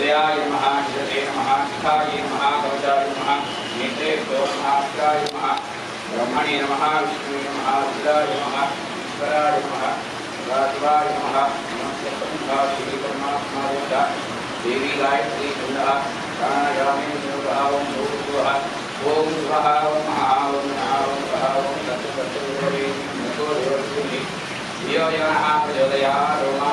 हृदयाय नमः शिरसे नमः, शिखाय नमः कवचाय नमः नेत्रेभ्यो नमः नमः, ब्रह्मणे नमः, विष्णुवे नमः रुद्राय नमः, ईश्वराय नमः सदाशिवाय नमः, नमस्ते प्रमुखा श्रीपरमात्माय च देवी गायत्री छन्दः प्राणायामे योगः ॐ भूर्भुवः ॐ स्वः ॐ नः ॐ स्वः ॐ तत्सत्तदेवे नतो देवस्मिः यो नः प्रचोदयात्, रोमा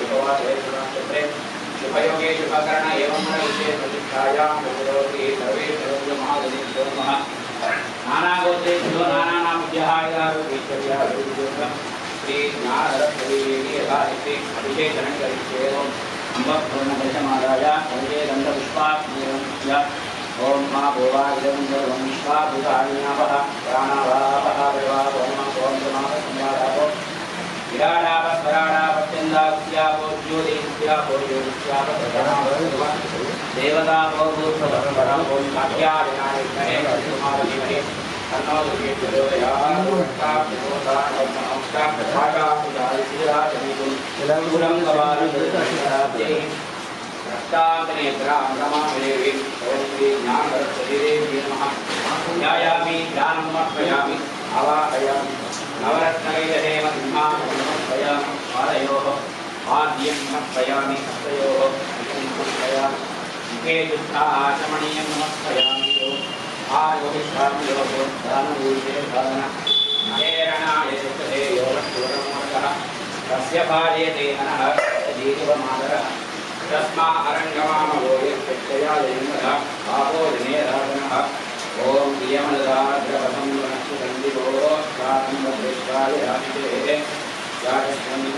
शुभनक्षत्रे शुभयोगे शुभकर्ण एवं विशेष प्रतिष्ठायां प्रतिरोधि सर्वे सर्वमहादनीभ्यो नमः नानागोत्रेभ्यो नानानामभ्यः यदारोग्यैश्वर्याभिवृद्धियोगम् श्री ज्ञानरत्नदेवी यथा इति अभिषेचनं करिष्येवम् अम्बपूर्णदशमादाय सर्वे ॐ मा भोवा इदं सर्वं विश्वाभूतान्यावः प्राणावापः विवाहोम ॐ समापो विराडापस्वराडापत्यन्दास्यापो ज्योतिष्यापो ज्योतिष्यापो देवतापो भूतपरम्परापो आद्यं समर्पयामि हस्तयोः मुखं समर्पयामि मुखे दुःखाचमणीयं नमस्पयामि आरोहिष्ठामि योगो दानभूते साधन नहेरणाय सुखदे योगस्तुरमोदः तस्य भार्यते हनः जीवमादरः तस्मा अरण्यमामवोयक्षयालेन्द्रः पापोजनेराधनः ॐ प्रियमनदाद्रवसं वनस्सुगन्धिभो स्वातन्त्रेष्ठाय राशिते याचस्वन्तं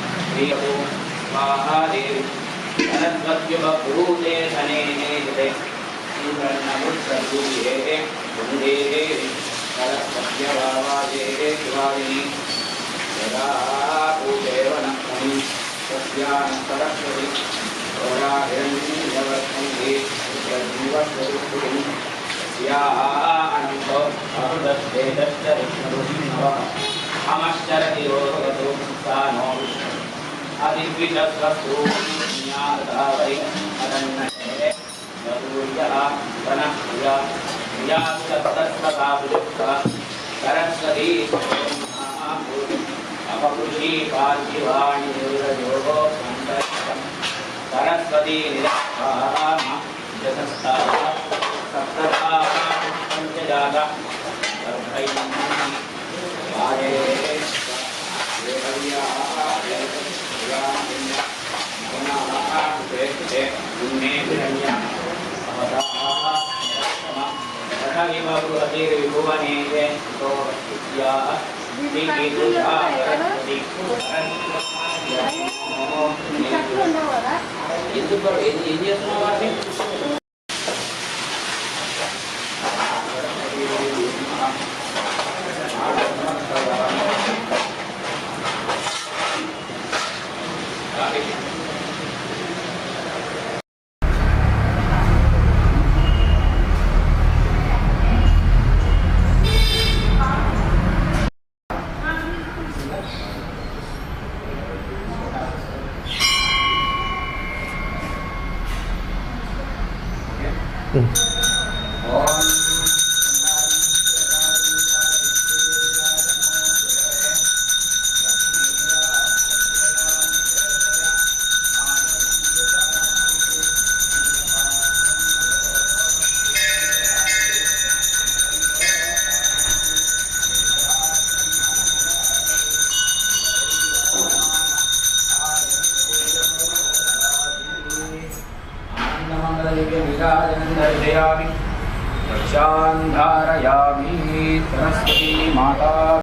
देववाजिनीवति श्रीयतु सरस्वत्युपभूते धनेः हिते श्रीवर्णमुत्सर्गूये वंदे देवी सरस्वत्यवाजे शिवाजिनी यदा पूजेवनम् तस्यां सरस्वती होराहिरण्यवर्तन्ते जीवस्वरूपुं तस्याः अनन्तो अहृदस्ते दश्चरिष्णुः अमश्चरति रोगतो सा नो अतिद्विषस्वस्तु ज्ञातः वै अदन्नहे सूर्यः वनः प्रिया प्रिया सप्तस्वता विलुप्ता सरस्वती अपकृषि पार्थिवाणि निर्योगो सन्तरितम् सरस्वती निरस्ताः यतस्ताः सप्तधाः पञ्चजाता गर्भैः वारे 嗯。好。दर्शयामि धारयामि सरस्वती माता